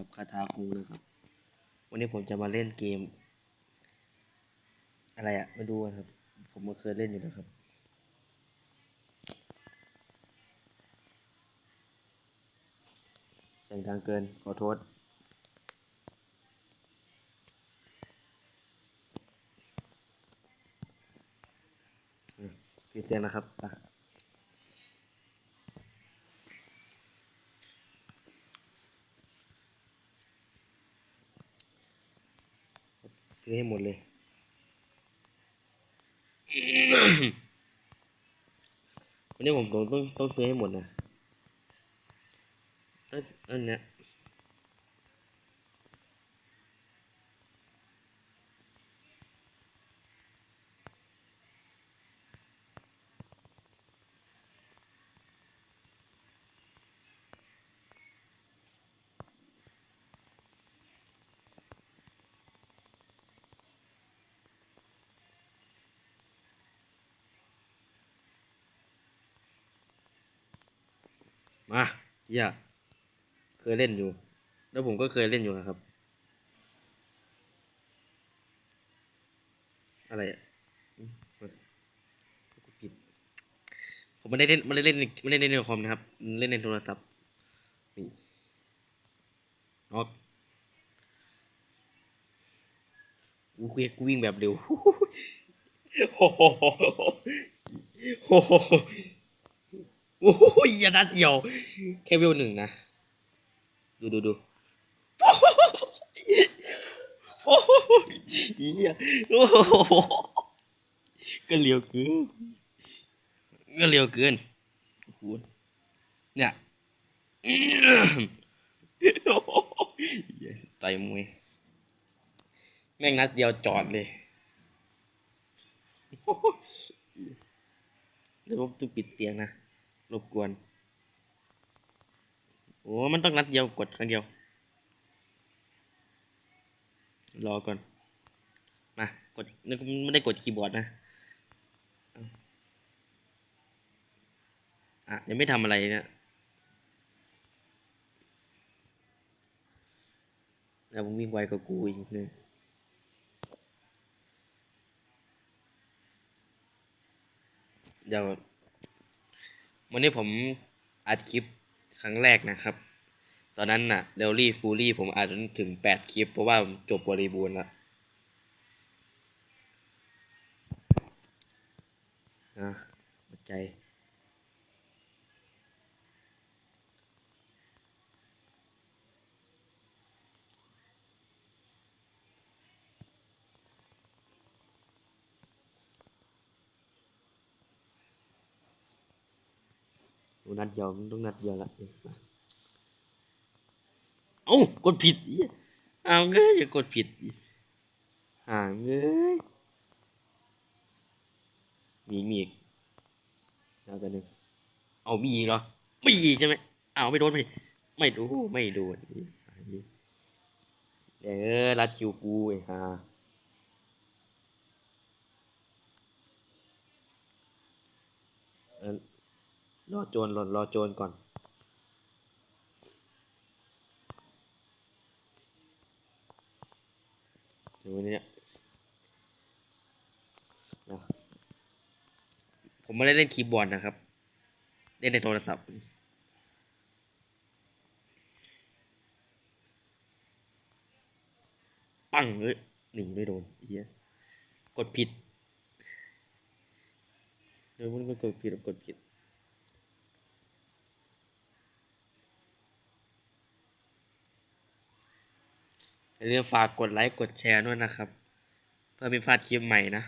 กับคาทาคุงนะครับ วันนี้ผมจะมาเล่นเกม อะไรอะมาดูกันครับ ผมก็เคยเล่นอยู่นะครับ เสียงดังเกินขอโทษปิดเสียงนะครับ ซื้อให้หมดเลย วันนี้ผมต้องต้องต้องซื้อให้หมดนะเอ้ยอันเนี้ย มาอย่าเคยเล่นอยู่ แล้วผมก็เคยเล่นอยู่นะครับ อะไรอะกูผิดผมไม่ได้เล่นไม่ได้เล่นไม่ได้เล่นในคอมนะครับ เล่นในโทรศัพท์นี่ออกกูเกกูวิ่งแบบเร็วโอ้โหโอ้โห โอ้โหอย่านัดเดียว แค่เวลหนึ่งนะ ดูดูดูโอ้โหเหี้ยโอ้โหก็เร็วเกินก็เร็วเกินโอ้โหเนี่ยต่อยมวย แม่งนัดเดียวจอดเลยเดี๋ยวผมต้องปิดเตียงนะ รบกวน โอ้มันต้องนัดเดียวกดครั้งเดียว รอก่อน มากดนึกไม่ได้กดคีย์บอร์ดนะอะยังไม่ทำอะไรเนี่ยแล้วมึงวิ่งไวกว่ากูอีกนึงเดี๋ยว วันนี้ผมอัดคลิปครั้งแรกนะครับ ตอนนั้นน่ะเรลลี่ฟูลี่ผมอัดจนถึงแปดคลิป เพราะว่าจบบริบูรณ์แล้วอะหัวใจ นัดเดียวมันต้องนัดเดียวละนี่มาเอ้ากดผิดอีกเอาเงยอย่ากดผิดอีกห่างเงยมีอีกมีอีกเอาไปหนึ่งเอามีอีกเหรอไม่อีกใช่ไหมเอาไม่โดนไม่ไม่ดูไม่โดนเดี๋ยวเออรัดคิวกูไอ้ห่าเออ รอโจรรอรอโจรก่อนดี๋ยววันนี้นะผมไม่ได้เล่นคีย์บอร์ดนะครับ เล่นในโทรศัพท์ปังเอ้ยหนีไม่โดนเฮียกดผิดเดี๋ยวมันก็กดผิดกดผิด อย่าลืมฝากกดไลค์กดแชร์ด้วยนะครับ เพื่อไม่พลาดคลิปใหม่นะ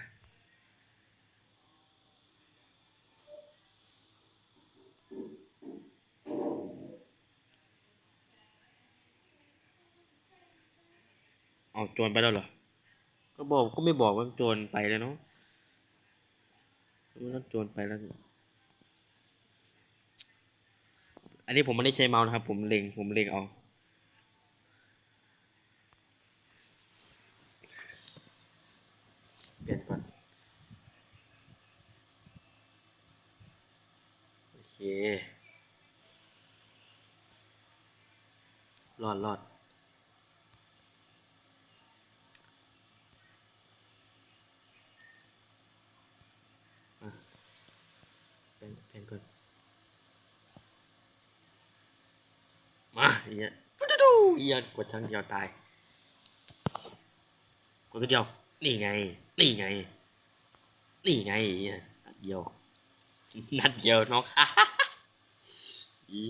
เอาโจรไปแล้วเหรอ ก็บอกก็ไม่บอกว่าโจรไปแล้วเนาะรู้ว่าโจรไปแล้ว อันนี้ผมไม่ได้ใช้เมาส์นะครับ ผมเล็งผมเล็งเอา ยนก่อน โอเครอดรอดเป็นเป็นก่อนมาอย่างเงี้ยปุ๊ดดูเอียกดชั้งเดียวตายกดตัวเดียวนี่ไง นี่ไง นี่ไงนัดเดียวนัดเดียวน้องอี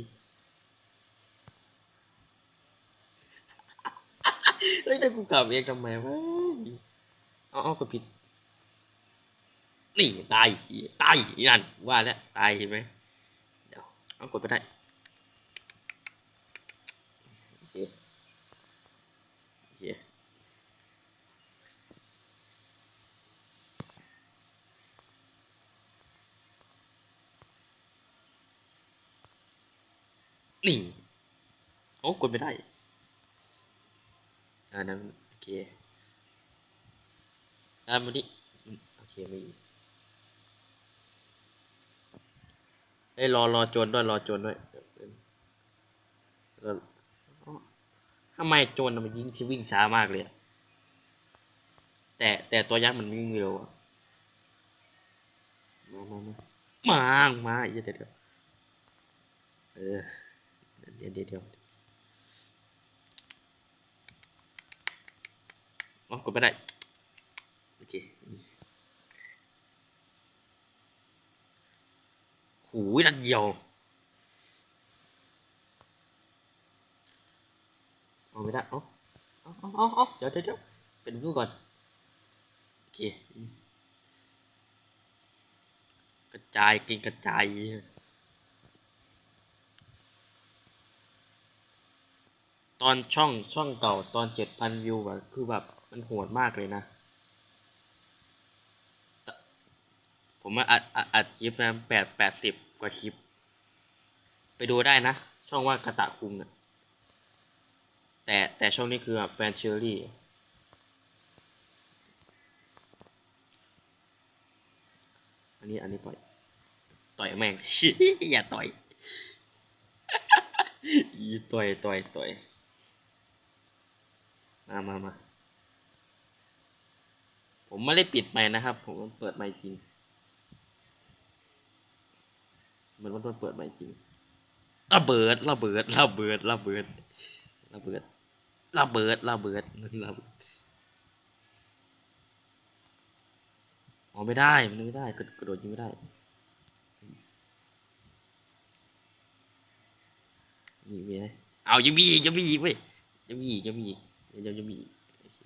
เฮ้ยแต่กูกลับเองทำไมวะเอาเอากดผิด นี่ตายตายนั่นว่าแล้วตายเห็นไหมเดี๋ยวเอากดไปได้โอเคโอเค นี่โอ้กดไม่ได้อ่านั้นโอเคอ่ามาดิอืมโอเคไม่เอ้รอรอโจนด้วยรอโจนด้วยเออทำไมโจนมันยิงชิวิ่งช้ามากเลยแต่แต่ตัวยักษ์มันวิ่งเร็วอะมามามามามาเดี๋ยวเดี๋ยวเดี๋ยวเออ ดี๋ยวเดี๋ยวเดี๋ยวอ๋อกดไม่ได้ โอเคหูยนัดเดียวเอาไม่ได้เอาเอาเอาเอาเอาเดี๋ยวเดี๋ยวเดี๋ยวเป็นรูก่อน โอเค กระจายกินกระจาย ตอนช่องช่องเก่าตอนเจ็ดพันวิวอะคือแบบมันโหดมากเลยนะ ผมมาอัดอัดอัดคลิปนะแปดแปดสิบกว่าคลิป ไปดูได้นะ ช่องว่ากระตะคุงนะแต่แต่ช่องนี้คือแฟนเชอรี่อันนี้อันนี้ต่อย ต่อยแม่ง อย่าต่อยอีต่อยต่อยต่อย มามามาผมไม่ได้ปิดไมค์นะครับ ผมเปิดไมค์จริงเหมือนว่าโดนเปิดใหม่จริงระเบิดระเบิดระเบิดระเบิดระเบิดระเบิดระเบิดระเบิดอ๋อไม่ได้มันไม่ได้กระโดดยิงไม่ได้ยิงไม่ได้เอายังมีอีกยังมีอีกเว้ยยังมีอีกยังมีอีก ยังยังมีโอเค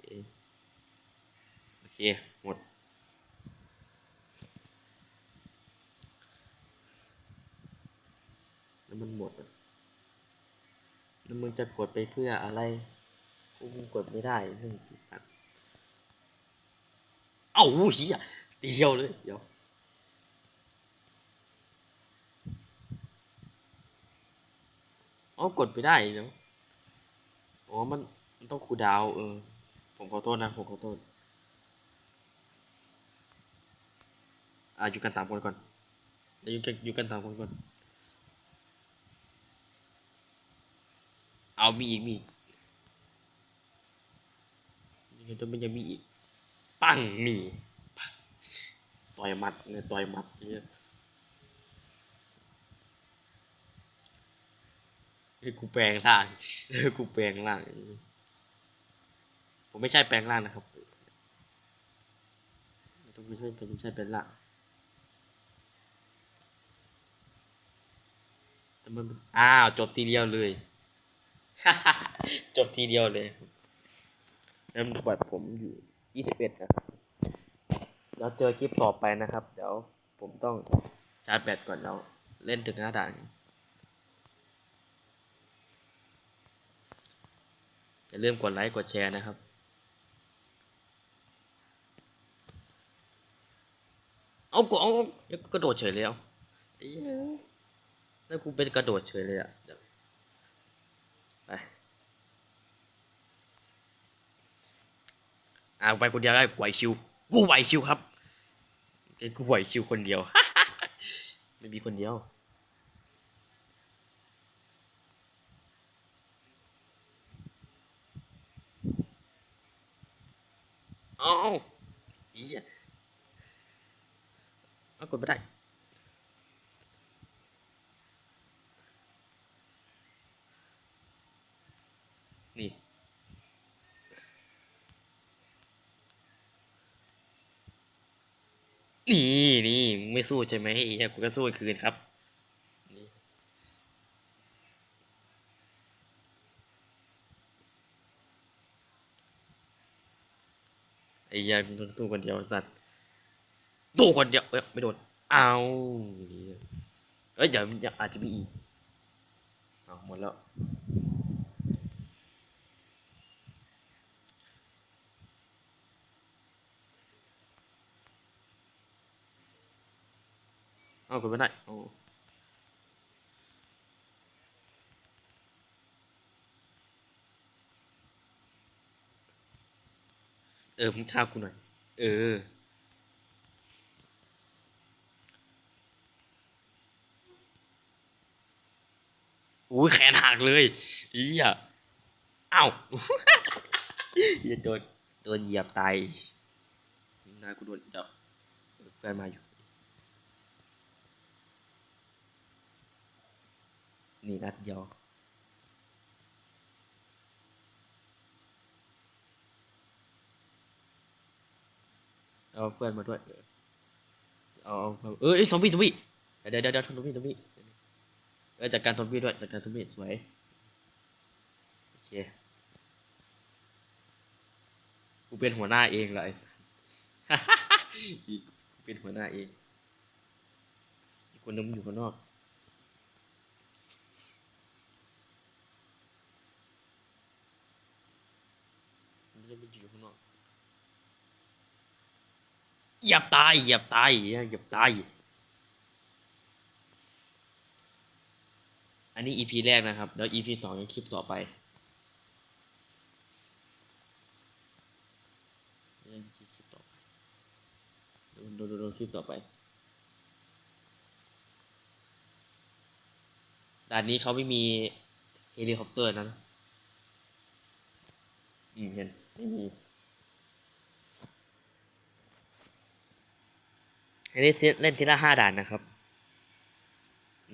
โอเคหมด แล้วมันหมดแล้วมึงจะกดไปเพื่ออะไรกูกดไม่ได้เรื่องติดตัดเอ้าเฮียเดียวเลยเดี๋ยวอ๋อกดไปได้เดี๋ยวอ๋อมัน มันต้องคูดาวเออ ผมขอโทษนะ ผมขอโทษ อ่าอยู่กันตามคนก่อนเดี๋ยวอยู่กันอยู่กันตามคนก่อน เอามีอีกมีอีกยังไงต้องมันยังมีอีกปั้งนี่ปังต่อยหมัดเนี่ยต่อยหมัดเนี่ยเฮ้ยกูแปลงร่างเฮ้ยกูแปลงร่าง ผมไม่ใช่แปลงร่างนะครับต้องไม่ใช่ผมไม่ใช่แปลงร่างแต่มันอ้าวจบทีเดียวเลย จบทีเดียวเลยแล้วบัตรผมอยู่ยี่สิบเอ็ดนะครับเดี๋ยวเจอคลิปต่อไปนะครับ เดี๋ยวผมต้องชาร์จแบตก่อนแล้วเล่นถึงหน้าด่านอย่าลืมกดไลค์กดแชร์นะครับ เอากดเอาเดี๋ยวกระโดดเฉยเลยเอาไอ้เหี้ยแล้วกูเป็นกระโดดเฉยเลยอะเดี๋ยวไปอ่าไปคนเดียวได้ไหวชิว กูไหวชิวครับเอ้ยกูไหวชิวคนเดียวไม่มีคนเดียวเอ้าอีอะ เอากดไม่ได้นี่ นี่นี่ไม่สู้ใช่ไหมไอ้เหี้ยกูก็สู้คืนครับไอ้เหี้ยมึงโดนตู้คนเดียวสัตว ตู้คนเดียวเอ้ยไม่โดนเอาเอ้ยเดี๋ยวเดี๋ยวอาจจะมีอีกเอาหมดแล้วเอากดไม่ได้โอ้เออมึงท่ากูหน่อย เออ อุ้ยแขนหักเลยอีอะเอ้าเหี้ยโดนโดนเหยียบตายน้ากูโดนจ้าเพื่อนมาอยู่ นี่นัดเดียวเอาเพื่อนมาด้วย เอาเอาเออเอ้ยซอมบี้ซอมบี้เดี๋ยวเดี๋ยวเดี๋ยวซอมบี้ซอมบี้ เออจัดการซอมบี้ด้วยจัดการซอมบี้สวย โอเค กูเป็นหัวหน้าเองเลยกูเป็นหัวหน้าเอง อีกคนนึงอยู่ข้างนอกมันจะไม่อยู่ข้างนอกหยียบตายหยียบตายหยียบตาย อันนี้ EP แรกนะครับ แล้ว EP สองยังคลิปต่อไปยังคลิปต่อไปดูดูดูคลิปต่อไปด่านนี้เขาไม่มีเฮลิคอปเตอร์นะอืมเห็นไม่มีเล่นเล่นทีละห้าด่านนะครับ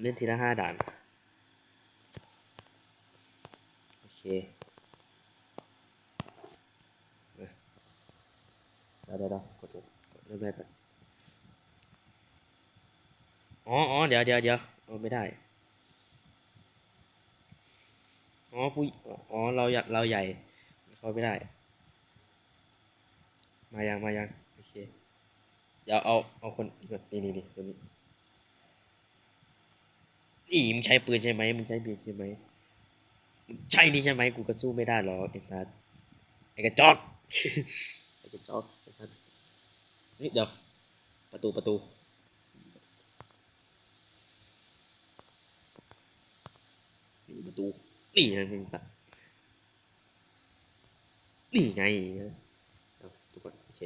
เล่นทีละห้าด่าน โอ เคเอ้ยเดี๋ยวเดี๋ยวเดี๋ยวกดกดเริ่มแรกก่อนอ๋ออ๋อเดี๋ยวเดี๋ยวเดี๋ยวเอาไม่ได้ อ๋อผู้อ๋อ เราอยากเราใหญ่ เขาไม่ได้ มายัง มายัง โอเค เดี๋ยวเอา เอาคนนี้ก่นี่นี่นี่ตัวนี้อีมึงใช้ปืนใช่ไหมมึงใช้ปืนใช่ไหม ใช่นี่ใช่ไหมกูก็สู้ไม่ได้หรอกไอ้นัดไอ้กระจอกไอ้กระจอกไอ้นัดนี่เดี๋ยวประตูประตูนี่ประตูนี่นะมึงตัดนี่ไงเอาทุกคนโอเค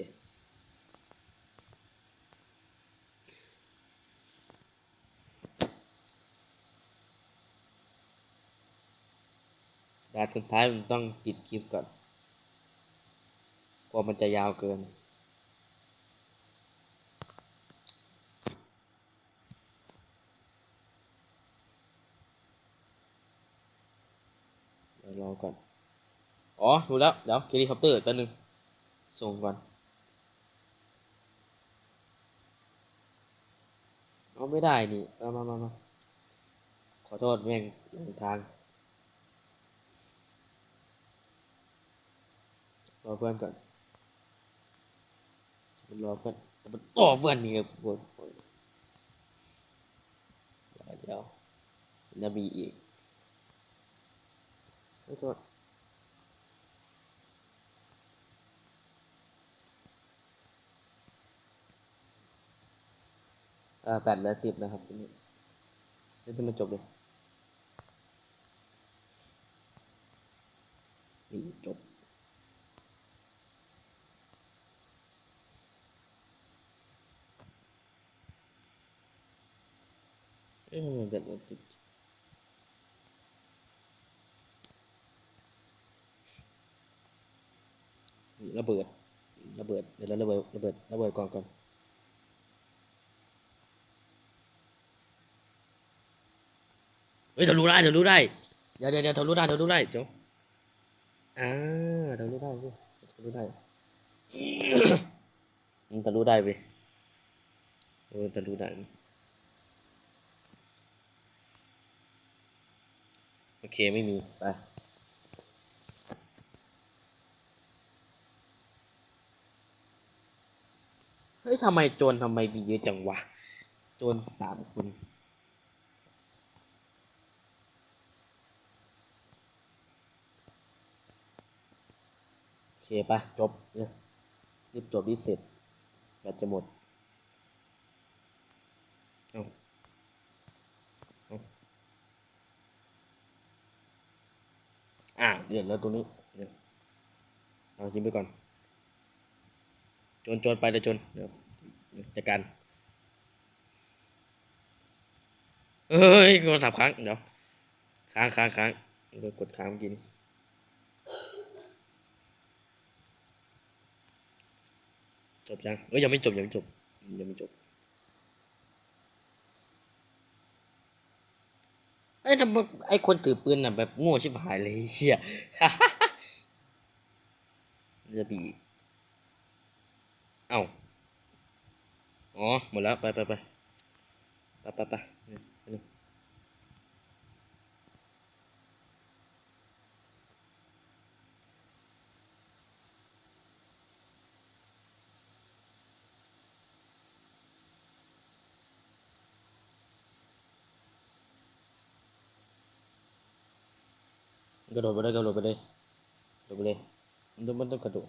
ด่านสุดท้ายมันต้องปิดคลิปก่อนกลัวมันจะยาวเกิน เดี๋ยวรอก่อน อ๋อรู้แล้ว เดี๋ยวเฮลิคอปเตอร์ตัวหนึ่งส่งก่อนเอาไม่ได้นี่เอามามามาขอโทษแม่งหลงทาง รอเพื่อนก่อนมันรอเพื่อนมันต่อเพื่อนนี่ครับปวดเดี๋ยวจะมีอีกขอโทษอ่าแปดและสิบนะครับทีนี้เล่นให้มันจบเลยนี่จบ เอ้ยมันแบบติดนี่ระเบิดระเบิดเดี๋ยวเราระเบิดระเบิดระเบิดก่อนก่อนเฮ้ยทะลุได้ทะลุได้เดี๋ยวเดี๋ยวเดี๋ยวทะลุได้ทะลุได้เดี๋ยวอ่าทะลุได้เว้ยทะลุได้มันทะลุได้เว้ยเออทะลุได้ โอเคไม่มีไปเฮ้ยทำไมโจรทำไมมีเยอะจังวะ โจรสามคนโอเคปะจบเนี่ยรีบจบรีบเสร็จแบตจะหมด เอาเอา อ่าเดี๋ยวแล้วตรงนี้เดี๋ยวเอาทิ้งไปก่อน จนจนไปเลยจนเดี๋ยวจัดการเฮ้ยโทรศัพท์ค้างเดี๋ยวค้างค้างค้างเดี๋ยวกดค้างกี้นี้จบยังเอ้ยยังไม่จบยังไม่จบยังไม่จบ เอ้ยทำไมไอ้คนถือปืนน่ะแบบโง่ชิบหายเลยไอ้เชี่ยจะบีเอ้าอ๋อ หมดแล้ว ไปไปไปไปไปไป กระโดดไปเลยกระโดดไปเลยกระโดดไปเลยมันต้องมันต้องกระโดด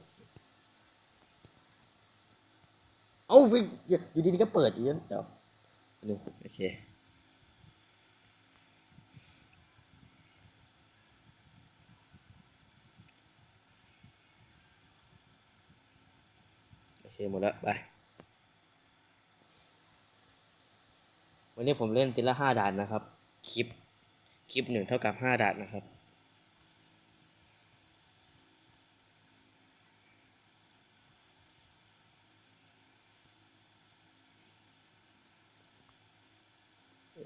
เอ้าไปอยู่ดีๆก็เปิดอีกแล้วเดี๋ยวหนึ่งโอเคโอเคหมดแล้วไปวันนี้ผมเล่นทีละห้าด่านนะครับ คลิป คลิปหนึ่งเท่ากับห้าด่านนะครับ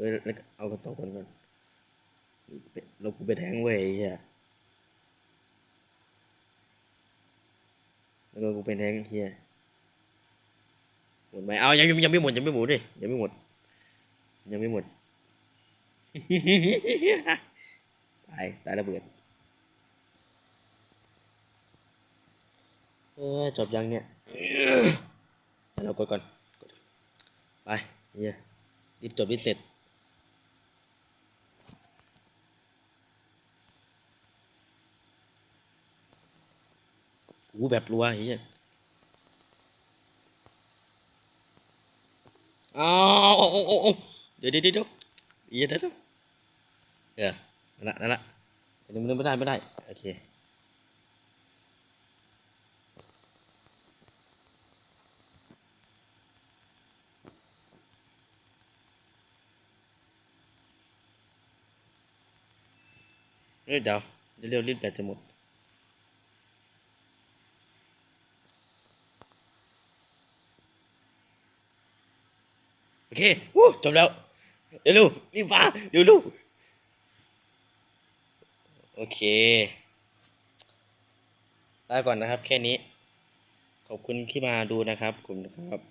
ออแล้วเอากันต่อคนก่อนเรากูไปแทงเว้ยเฮียแล้วก็กูเป็นแทงเฮียหมดไหมเอายังยังยังไม่หมดยังไม่หมดดิยังไม่หมด ยังไม่หมดตายตายระเบิดเออจบยังเนี่ยเรากดก่อนไปเฮียรีบจบรีบเสร็จ กูแบบรัวไอ้เหี้ยอ้าวโอ้โอ้โอ้โอ้เดี๋ยวเดี๋ยวเดี๋ยวเดี๋ยวเดี๋ยวเดี๋ยวเออนั่นละนั่นละเดี๋ยวมันไม่ได้ไม่ได้โอเคเอ้ยเดี๋ยวเดี๋ยวเร็วรีบแบตจะหมด เควู้จบแล้ว เดี๋ยวลูกรีบมาเดี๋ยวลูกโอเคลาก่อนนะครับ แค่นี้ ขอบคุณที่มาดูนะครับ ขอบคุณครับ